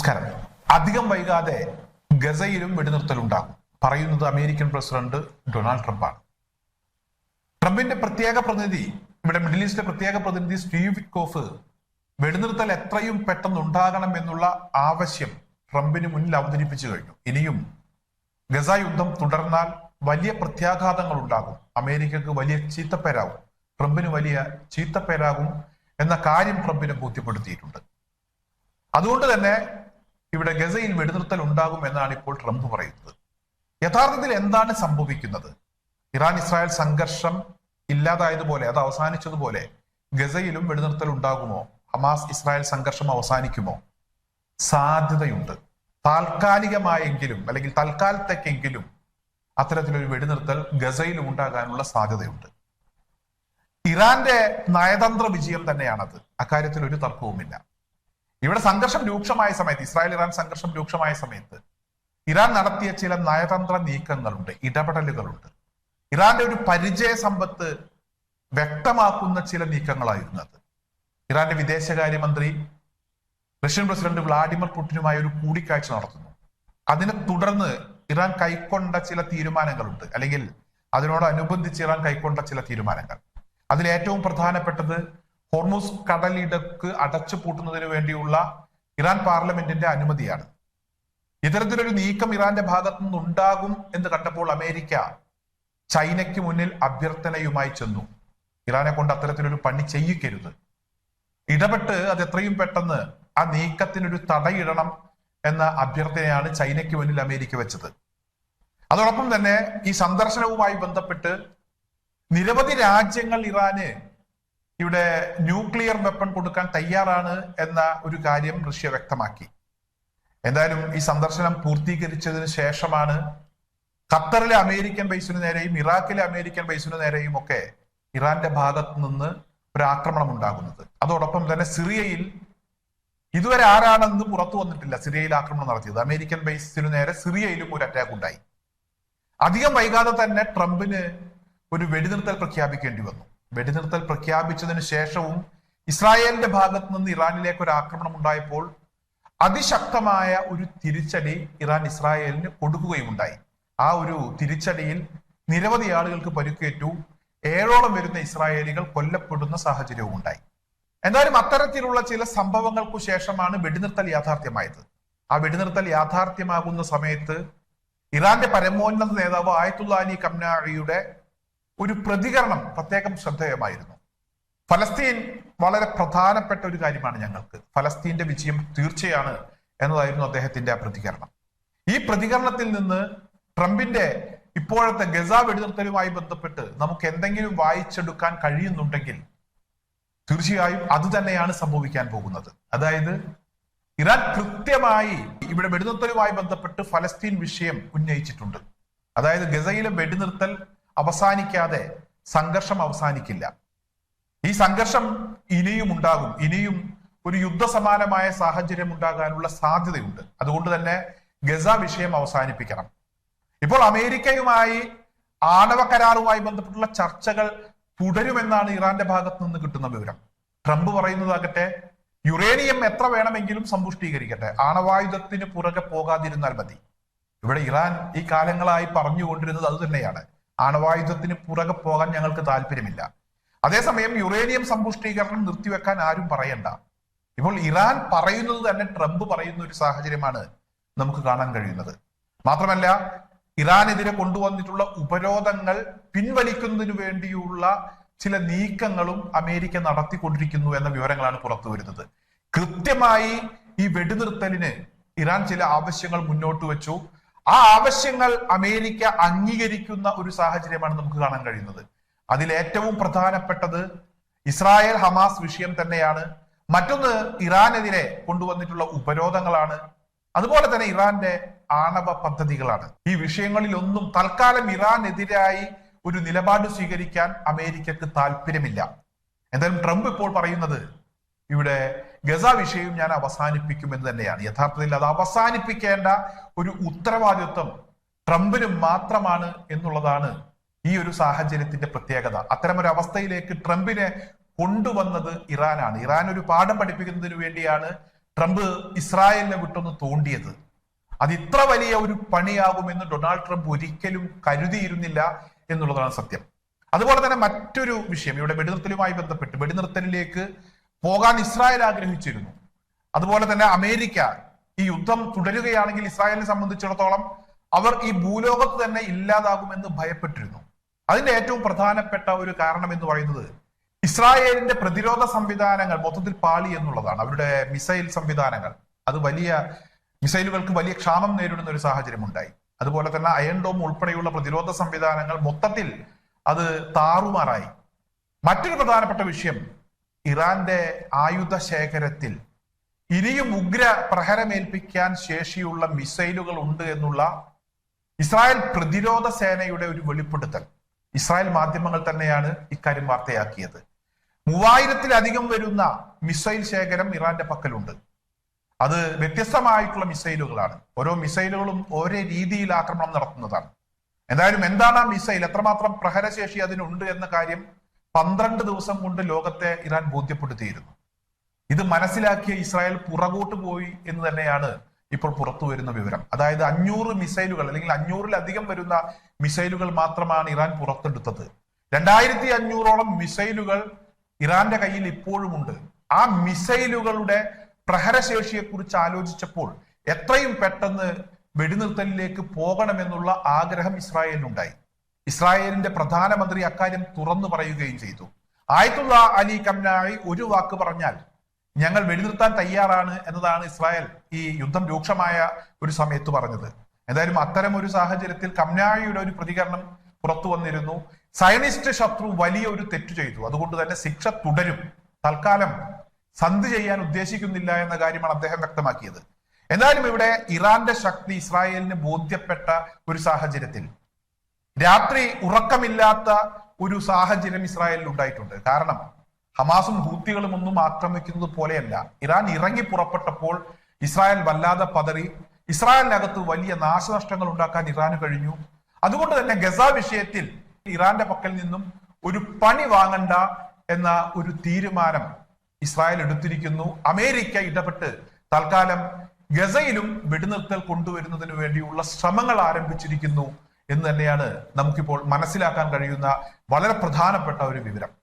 നമസ്കാരം. അധികം വൈകാതെ ഗസയിലും വെടിനിർത്തലുണ്ടാകും. പറയുന്നത് അമേരിക്കൻ പ്രസിഡന്റ് ഡൊണാൾഡ് ട്രംപാണ്. ട്രംപിന്റെ പ്രത്യേക പ്രതിനിധി ഇവിടെ മിഡിൽ ഈസ്റ്റിലെ പ്രത്യേക പ്രതിനിധി സ്റ്റീവ് വിറ്റ്കോഫ് വെടിനിർത്തൽ എത്രയും പെട്ടെന്ന് ഉണ്ടാകണം എന്നുള്ള ആവശ്യം ട്രംപിന് മുന്നിൽ അവതരിപ്പിച്ചു കഴിഞ്ഞു. ഇനിയും ഗസ യുദ്ധം തുടർന്നാൽ വലിയ പ്രത്യാഘാതങ്ങൾ ഉണ്ടാകും. അമേരിക്കക്ക് വലിയ ചീത്തപ്പേരാകും. ട്രംപിന് വലിയ ചീത്തപ്പേരാകും എന്ന കാര്യം ട്രംപിനെ ബോധ്യപ്പെടുത്തിയിട്ടുണ്ട്. അതുകൊണ്ട് തന്നെ ഇവിടെ ഗസയിൽ വെടിനിർത്തൽ ഉണ്ടാകും എന്നാണ് ഇപ്പോൾ ട്രംപ് പറയുന്നത്. യഥാർത്ഥത്തിൽ എന്താണ് സംഭവിക്കുന്നത്? ഇറാൻ ഇസ്രായേൽ സംഘർഷം ഇല്ലാതായതുപോലെ അത് അവസാനിച്ചതുപോലെ ഗസയിലും വെടിനിർത്തൽ ഉണ്ടാകുമോ? ഹമാസ് ഇസ്രായേൽ സംഘർഷം അവസാനിക്കുമോ? സാധ്യതയുണ്ട്. താൽക്കാലികമായെങ്കിലും അല്ലെങ്കിൽ തൽക്കാലത്തേക്കെങ്കിലും അത്തരത്തിലൊരു വെടിനിർത്തൽ ഗസയിലും ഉണ്ടാകാനുള്ള സാധ്യതയുണ്ട്. ഇറാന്റെ നയതന്ത്ര വിജയം തന്നെയാണത്. അക്കാര്യത്തിൽ ഒരു തർക്കവുമില്ല. ഇവിടെ സംഘർഷം രൂക്ഷമായ സമയത്ത് ഇസ്രായേൽ ഇറാൻ സംഘർഷം രൂക്ഷമായ സമയത്ത് ഇറാൻ നടത്തിയ ചില നയതന്ത്ര നീക്കങ്ങളുണ്ട് ഇടപെടലുകളുണ്ട്. ഇറാന്റെ ഒരു പരിചയ സമ്പത്ത് വ്യക്തമാക്കുന്ന ചില നീക്കങ്ങളായിരുന്നു അത്. ഇറാന്റെ വിദേശകാര്യമന്ത്രി റഷ്യൻ പ്രസിഡന്റ് വ്ളാഡിമിർ പുടിനുമായി ഒരു കൂടിക്കാഴ്ച നടത്തുന്നു. അതിനെ തുടർന്ന് ഇറാൻ കൈക്കൊണ്ട ചില തീരുമാനങ്ങളുണ്ട്. അല്ലെങ്കിൽ അതിനോടനുബന്ധിച്ച് ഇറാൻ കൈക്കൊണ്ട ചില തീരുമാനങ്ങൾ. അതിൽ ഏറ്റവും പ്രധാനപ്പെട്ടത് ഹോർമൂസ് കടലിടക്ക് അടച്ചു പൂട്ടുന്നതിന് വേണ്ടിയുള്ള ഇറാൻ പാർലമെന്റിന്റെ അനുമതിയാണ്. ഇത്തരത്തിലൊരു നീക്കം ഇറാന്റെ ഭാഗത്തു നിന്നുണ്ടാകും എന്ന് കണ്ടപ്പോൾ അമേരിക്ക ചൈനയ്ക്ക് മുന്നിൽ അഭ്യർത്ഥനയുമായി ചെന്നു. ഇറാനെ കൊണ്ട് അത്തരത്തിലൊരു പണി ചെയ്യിക്കരുത്. ഇടപെട്ട് അത് എത്രയും പെട്ടെന്ന് ആ നീക്കത്തിനൊരു തടയിടണം എന്ന അഭ്യർത്ഥനയാണ് ചൈനയ്ക്ക് മുന്നിൽ അമേരിക്ക വെച്ചത്. അതോടൊപ്പം തന്നെ ഈ സന്ദർശനവുമായി ബന്ധപ്പെട്ട് നിരവധി രാജ്യങ്ങൾ ഇറാന് ഇവിടെ ന്യൂക്ലിയർ വെപ്പൺ കൊടുക്കാൻ തയ്യാറാണ് എന്ന ഒരു കാര്യം റഷ്യ വ്യക്തമാക്കി. എന്തായാലും ഈ സന്ദർശനം പൂർത്തീകരിച്ചതിന് ശേഷമാണ് ഖത്തറിലെ അമേരിക്കൻ ബൈസിന് നേരെയും ഇറാഖിലെ അമേരിക്കൻ ബൈസിന് നേരെയും ഒക്കെ ഇറാന്റെ ഭാഗത്ത് നിന്ന് ഒരു ആക്രമണം ഉണ്ടാകുന്നത്. അതോടൊപ്പം തന്നെ സിറിയയിൽ ഇതുവരെ ആരാണെന്ന് പുറത്തു വന്നിട്ടില്ല സിറിയയിൽ ആക്രമണം നടത്തിയത്. അമേരിക്കൻ ബൈസിനു നേരെ സിറിയയിലും ഒരു അറ്റാക്ക് ഉണ്ടായി. അധികം വൈകാതെ തന്നെ ട്രംപിന് ഒരു വെടിനിർത്തൽ പ്രഖ്യാപിക്കേണ്ടി വന്നു. വെടിനിർത്തൽ പ്രഖ്യാപിച്ചതിന് ശേഷവും ഇസ്രായേലിന്റെ ഭാഗത്ത് നിന്ന് ഇറാനിലേക്ക് ഒരു ആക്രമണം ഉണ്ടായപ്പോൾ അതിശക്തമായ ഒരു തിരിച്ചടി ഇറാൻ ഇസ്രായേലിന് കൊടുക്കുകയുണ്ടായി ആ ഒരു തിരിച്ചടിയിൽ നിരവധി ആളുകൾക്ക് പരിക്കേറ്റു ഏഴോളം വരുന്ന ഇസ്രായേലികൾ കൊല്ലപ്പെടുന്ന സാഹചര്യവും ഉണ്ടായി. എന്തായാലും അത്തരത്തിലുള്ള ചില സംഭവങ്ങൾക്കു ശേഷമാണ് വെടിനിർത്തൽ യാഥാർത്ഥ്യമായത്. ആ വെടിനിർത്തൽ യാഥാർത്ഥ്യമാകുന്ന സമയത്ത് ഇറാന്റെ പരമോന്നത നേതാവ് ആയത്തുള്ള അലി കംനാഴിയുടെ ഒരു പ്രതികരണം പ്രത്യേകം ശ്രദ്ധേയമായിരുന്നു. ഫലസ്തീൻ വളരെ പ്രധാനപ്പെട്ട ഒരു കാര്യമാണ് ഞങ്ങൾക്ക്. ഫലസ്തീന്റെ വിജയം തീർച്ചയാണ് എന്നതായിരുന്നു അദ്ദേഹത്തിന്റെ ആ പ്രതികരണം. ഈ പ്രതികരണത്തിൽ നിന്ന് ട്രംപിന്റെ ഇപ്പോഴത്തെ ഗസ വെടിനിർത്തലുമായി ബന്ധപ്പെട്ട് നമുക്ക് എന്തെങ്കിലും വായിച്ചെടുക്കാൻ കഴിയുന്നുണ്ടെങ്കിൽ തീർച്ചയായും അത് തന്നെയാണ് സംഭവിക്കാൻ പോകുന്നത്. അതായത് ഇറാൻ കൃത്യമായി ഇവിടെ വെടിനിർത്തലുമായി ബന്ധപ്പെട്ട് ഫലസ്തീൻ വിഷയം ഉന്നയിച്ചിട്ടുണ്ട്. അതായത് ഗസയിലെ വെടിനിർത്തൽ അവസാനിക്കാതെ സംഘർഷം അവസാനിക്കില്ല. ഈ സംഘർഷം ഇനിയും ഉണ്ടാകും. ഇനിയും ഒരു യുദ്ധസമാനമായ സാഹചര്യം ഉണ്ടാകാനുള്ള സാധ്യതയുണ്ട്. അതുകൊണ്ട് തന്നെ ഗസ വിഷയം അവസാനിപ്പിക്കണം. ഇപ്പോൾ അമേരിക്കയുമായി ആണവ കരാറുമായി ബന്ധപ്പെട്ടുള്ള ചർച്ചകൾ തുടരുമെന്നാണ് ഇറാന്റെ ഭാഗത്ത് നിന്ന് കിട്ടുന്ന വിവരം. ട്രംപ് പറയുന്നതാകട്ടെ യുറേനിയം എത്ര വേണമെങ്കിലും സമ്പുഷ്ടീകരിക്കട്ടെ. ആണവായുധത്തിന് പുറകെ പോകാതിരുന്നാൽ മതി. ഇവിടെ ഇറാൻ ഈ കാലങ്ങളായി പറഞ്ഞുകൊണ്ടിരുന്നത് അത് തന്നെയാണ്. ആണവായുധത്തിന് പുറകെ പോകാൻ ഞങ്ങൾക്ക് താല്പര്യമില്ല. അതേസമയം യുറേനിയം സമ്പുഷ്ടീകരണം നിർത്തിവെക്കാൻ ആരും പറയണ്ട. ഇപ്പോൾ ഇറാൻ പറയുന്നത് തന്നെ ട്രംപ് പറയുന്ന ഒരു സാഹചര്യമാണ് നമുക്ക് കാണാൻ കഴിയുന്നത്. മാത്രമല്ല ഇറാനെതിരെ കൊണ്ടുവന്നിട്ടുള്ള ഉപരോധങ്ങൾ പിൻവലിക്കുന്നതിന് വേണ്ടിയുള്ള ചില നീക്കങ്ങളും അമേരിക്ക നടത്തിക്കൊണ്ടിരിക്കുന്നു എന്ന വിവരങ്ങളാണ് പുറത്തു വരുന്നത്. കൃത്യമായി ഈ വെടിനിർത്തലിന് ഇറാൻ ചില ആവശ്യങ്ങൾ മുന്നോട്ട് വെച്ചു. ആ ആവശ്യങ്ങൾ അമേരിക്ക അംഗീകരിക്കുന്ന ഒരു സാഹചര്യമാണ് നമുക്ക് കാണാൻ കഴിയുന്നത്. അതിൽ ഏറ്റവും പ്രധാനപ്പെട്ടത് ഇസ്രായേൽ ഹമാസ് വിഷയം തന്നെയാണ്. മറ്റൊന്ന് ഇറാനെതിരെ കൊണ്ടുവന്നിട്ടുള്ള ഉപരോധങ്ങളാണ്. അതുപോലെ തന്നെ ഇറാന്റെ ആണവ പദ്ധതികളാണ്. ഈ വിഷയങ്ങളിലൊന്നും തൽക്കാലം ഇറാനെതിരായി ഒരു നിലപാട് സ്വീകരിക്കാൻ അമേരിക്കക്ക് താല്പര്യമില്ല എന്തായാലും ട്രംപ് ഇപ്പോൾ പറയുന്നത് ഇവിടെ ഗസ വിഷയം ഞാൻ അവസാനിപ്പിക്കും എന്ന് തന്നെയാണ്. യഥാർത്ഥത്തിൽ അത് അവസാനിപ്പിക്കേണ്ട ഒരു ഉത്തരവാദിത്വം ട്രംപിന് മാത്രമാണ് എന്നുള്ളതാണ് ഈ ഒരു സാഹചര്യത്തിന്റെ പ്രത്യേകത. അത്തരമൊരു അവസ്ഥയിലേക്ക് ട്രംപിനെ കൊണ്ടുവന്നത് ഇറാനാണ്. ഇറാൻ ഒരു പാഠം പഠിപ്പിക്കുന്നതിന് വേണ്ടിയാണ് ട്രംപ് ഇസ്രായേലിനെ വിട്ടൊന്ന് തോണ്ടിയത്. അത് ഇത്ര വലിയ ഒരു പണിയാകുമെന്ന് ഡൊണാൾഡ് ട്രംപ് ഒരിക്കലും കരുതിയിരുന്നില്ല എന്നുള്ളതാണ് സത്യം. അതുപോലെ തന്നെ മറ്റൊരു വിഷയം ഇവിടെ വെടിനിർത്തലുമായി ബന്ധപ്പെട്ട് വെടിനിർത്തലിലേക്ക് പോകാൻ ഇസ്രായേൽ ആഗ്രഹിച്ചിരുന്നു. അതുപോലെ തന്നെ അമേരിക്ക ഈ യുദ്ധം തുടരുകയാണെങ്കിൽ ഇസ്രായേലിനെ സംബന്ധിച്ചിടത്തോളം അവർ ഈ ഭൂലോകത്ത് തന്നെ ഇല്ലാതാകുമെന്ന് ഭയപ്പെട്ടിരുന്നു. അതിന്റെ ഏറ്റവും പ്രധാനപ്പെട്ട ഒരു കാരണം എന്ന് പറയുന്നത് ഇസ്രായേലിന്റെ പ്രതിരോധ സംവിധാനങ്ങൾ മൊത്തത്തിൽ പാളി എന്നുള്ളതാണ്. അവരുടെ മിസൈൽ സംവിധാനങ്ങൾ. അത് വലിയ മിസൈലുകൾക്ക് വലിയ ക്ഷാമം നേരിടുന്ന ഒരു സാഹചര്യം ഉണ്ടായി അതുപോലെ തന്നെ അയൺ ഡോം ഉൾപ്പെടെയുള്ള പ്രതിരോധ സംവിധാനങ്ങൾ മൊത്തത്തിൽ അത് താറുമാറായി. മറ്റൊരു പ്രധാനപ്പെട്ട വിഷയം ഇറാന്റെ ആയുധ ശേഖരത്തിൽ ഇനിയും ഉഗ്ര പ്രഹരമേൽപ്പിക്കാൻ ശേഷിയുള്ള മിസൈലുകൾ ഉണ്ട് എന്നുള്ള ഇസ്രായേൽ പ്രതിരോധ സേനയുടെ ഒരു വെളിപ്പെടുത്തൽ. ഇസ്രായേൽ മാധ്യമങ്ങൾ തന്നെയാണ് ഇക്കാര്യം വാർത്തയാക്കിയത്. മൂവായിരത്തിലധികം വരുന്ന മിസൈൽ ശേഖരം ഇറാന്റെ പക്കലുണ്ട്. അത് വ്യത്യസ്തമായിട്ടുള്ള മിസൈലുകളാണ്. ഓരോ മിസൈലുകളും ഒരേ രീതിയിൽ ആക്രമണം നടത്തുന്നതാണ്. എന്തായാലും എന്താണ് ആ മിസൈൽ? എത്രമാത്രം പ്രഹരശേഷി അതിനുണ്ട് എന്ന കാര്യം പന്ത്രണ്ട് ദിവസം കൊണ്ട് ലോകത്തെ ഇറാൻ ബോധ്യപ്പെടുത്തിയിരുന്നു. ഇത് മനസ്സിലാക്കിയ ഇസ്രായേൽ പുറകോട്ട് പോയി എന്ന് തന്നെയാണ് ഇപ്പോൾ പുറത്തു വരുന്ന വിവരം. അതായത് അഞ്ഞൂറ് മിസൈലുകൾ അല്ലെങ്കിൽ അഞ്ഞൂറിലധികം വരുന്ന മിസൈലുകൾ മാത്രമാണ് ഇറാൻ പുറത്തെടുത്തത്. രണ്ടായിരത്തി അഞ്ഞൂറോളം മിസൈലുകൾ ഇറാന്റെ കയ്യിൽ ഇപ്പോഴുമുണ്ട് ആ മിസൈലുകളുടെ പ്രഹരശേഷിയെക്കുറിച്ച് ആലോചിച്ചപ്പോൾ എത്രയും പെട്ടെന്ന് വെടിനിർത്തലിലേക്ക് പോകണമെന്നുള്ള ആഗ്രഹം ഇസ്രായേലിനുണ്ടായി. ഇസ്രായേലിന്റെ പ്രധാനമന്ത്രി അക്കാര്യം തുറന്നു പറയുകയും ചെയ്തു. ആയത്തുള്ള അലി കംനായി ഒരു വാക്ക് പറഞ്ഞാൽ ഞങ്ങൾ വെടിനിർത്താൻ തയ്യാറാണ് എന്നതാണ് ഇസ്രായേൽ ഈ യുദ്ധം രൂക്ഷമായ ഒരു സമയത്ത് പറഞ്ഞത്. എന്തായാലും അത്തരം ഒരു സാഹചര്യത്തിൽ കംനായിയുടെ ഒരു പ്രതികരണം പുറത്തു വന്നിരുന്നു. സയനിസ്റ്റ് ശത്രു വലിയ ഒരു തെറ്റു ചെയ്തു. അതുകൊണ്ട് തന്നെ ശിക്ഷ തുടരും. തൽക്കാലം സന്ധി ചെയ്യാൻ ഉദ്ദേശിക്കുന്നില്ല എന്ന കാര്യമാണ് അദ്ദേഹം വ്യക്തമാക്കിയത്. എന്നാലും ഇവിടെ ഇറാന്റെ ശക്തി ഇസ്രായേലിന് ബോധ്യപ്പെട്ട ഒരു സാഹചര്യത്തിൽ രാത്രി ഉറക്കമില്ലാത്ത ഒരു സാഹചര്യം ഇസ്രായേലിൽ ഉണ്ടായിട്ടുണ്ട്. കാരണം ഹമാസും ഹൂത്തികളും ഒന്നും ആക്രമിക്കുന്നത് പോലെയല്ല. ഇറാൻ ഇറങ്ങി പുറപ്പെട്ടപ്പോൾ ഇസ്രായേൽ വല്ലാതെ പതറി. ഇസ്രായേലിനകത്ത് വലിയ നാശനഷ്ടങ്ങൾ ഉണ്ടാക്കാൻ ഇറാന് കഴിഞ്ഞു. അതുകൊണ്ട് തന്നെ ഗസ വിഷയത്തിൽ ഇറാന്റെ പക്കൽ നിന്നും ഒരു പണി വാങ്ങണ്ട എന്ന ഒരു തീരുമാനം ഇസ്രായേൽ എടുത്തിരിക്കുന്നു. അമേരിക്ക ഇടപെട്ട് തൽക്കാലം ഗസയിലും വെടിനിർത്തൽ കൊണ്ടുവരുന്നതിന് വേണ്ടിയുള്ള ശ്രമങ്ങൾ ആരംഭിച്ചിരിക്കുന്നു. എന്ന് തന്നെയാണ് നമുക്കിപ്പോൾ മനസ്സിലാക്കാൻ കഴിയുന്ന വളരെ പ്രധാനപ്പെട്ട ഒരു വിവരം.